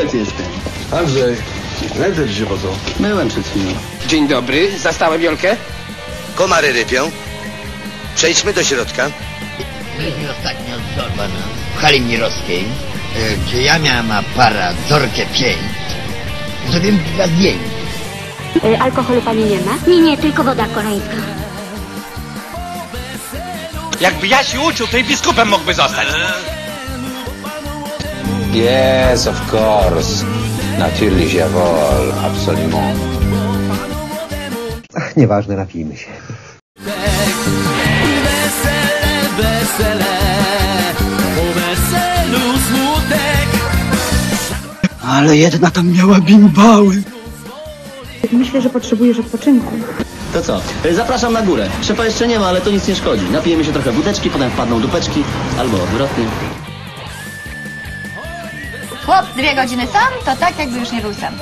Olek jestem. Andrzej, ręce ci się pocą. Myłem przed chwilą. Dzień dobry, zastałem Jolkę? Komary rypią. Przejdźmy do środka. Byliśmy ostatnio z Zorba w hali mirowskiej, e, gdzie ja miałem aparat Zorkę 5. Zrobiłem kilka zdjęć. Y, Alkoholu pani nie ma? Nie, nie, tylko woda koreańska. Jakby ja się uczył, to i biskupem mógłby zostać. Yes, of course. Natürlich, jawohl, absolument. Ach, nieważne, napijmy się. Ale jedna tam miała bimbały. Myślę, że potrzebujesz odpoczynku. To co? Zapraszam na górę. Szefa jeszcze nie ma, ale to nic nie szkodzi. Napijemy się trochę wódeczki, potem wpadną dupeczki, albo odwrotnie. Chłop dwie godziny sam, to tak jakby już nie był sam.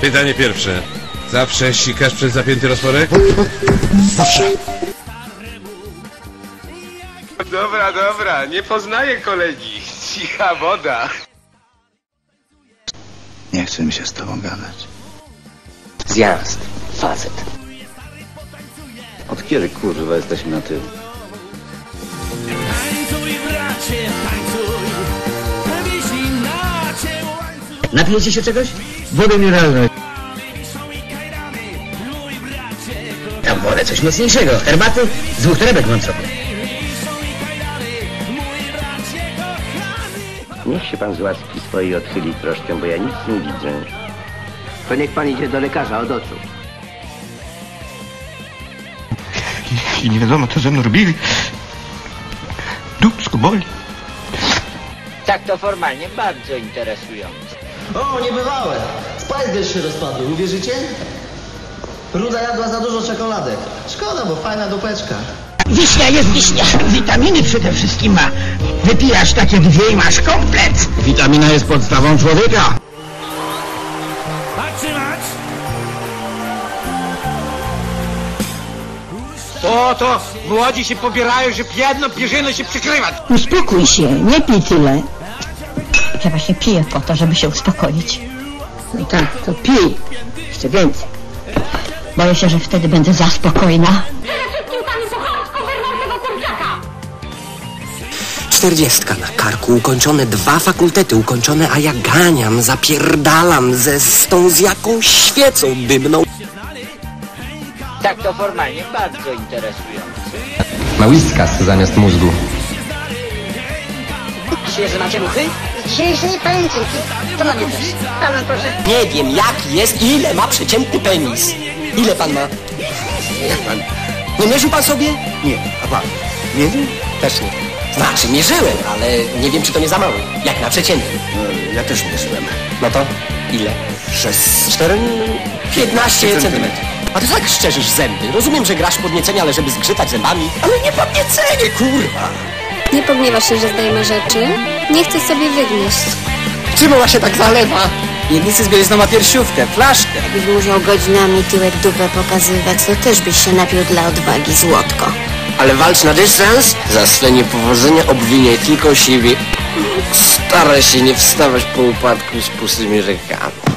Pytanie pierwsze. Zawsze sikasz przez zapięty rozporek? Dobra, dobra, nie poznaję kolegi. Cicha woda. Nie chcę mi się z tobą gadać. Zjazd, facet. Od kiedy kurwa jesteśmy na tył? Napijecie się czegoś? Wodę mineralną. Tam wolę coś mocniejszego. Herbaty z dwóch torebek mam trochę. Niech się pan z łaski swojej odchyli troszkę, bo ja nic nie widzę. To niech pan idzie do lekarza od oczu. I nie wiadomo, co ze mną robili. Dupsko boli. Tak to formalnie bardzo interesujące. O, niebywałe! Spice się rozpadły, uwierzycie? Ruda jadła za dużo czekoladek. Szkoda, bo fajna dupeczka. Wiśnia jest wiśnia. Witaminy przede wszystkim ma. Wypijasz takie dwie i masz komplet. Witamina jest podstawą człowieka. To, to, młodzi się pobierają, żeby jedną pierzynę się przykrywać. Uspokój się, nie pij tyle. Ja właśnie piję po to, żeby się uspokoić. No tak, to pij. Jeszcze więcej. Boję się, że wtedy będę za spokojna. Czterdziestka na karku, ukończone dwa fakultety, ukończone, a ja ganiam, zapierdalam ze z tą z jakąś świecą dymną. Tak to formalnie bardzo interesujące. Ma whiskas zamiast mózgu. Świeże macie ruchy? Dzisiejszej pęczyki. To na mnie też. Pan proszę. Nie wiem, jaki jest i ile ma przeciętny penis. Ile pan ma? Jak pan? Nie mierzył pan sobie? Nie, a pan? Mierzył? Też nie. Znaczy, mierzyłem, ale nie wiem, czy to nie za mało. Jak na przeciętny. No, ja też mierzyłem. No to ile? Przez 4, 15 centymetrów. A ty tak szczerzysz zęby. Rozumiem, że grasz podniecenia, ale żeby zgrzytać zębami. Ale nie podniecenie, kurwa! Nie pogniewasz się, że zdajemy rzeczy? Nie chcesz sobie wygnieść. Czym ona się tak zalewa? Jednicy zbierzną ma piersiówkę, flaszkę. Jakbyś musiał godzinami tyłek dupę pokazywać, to też byś się napił dla odwagi złotko. Ale walcz na dystans. Za swe niepowodzenia obwiniaj tylko siebie. Staraj się nie wstawać po upadku z pustymi rękami.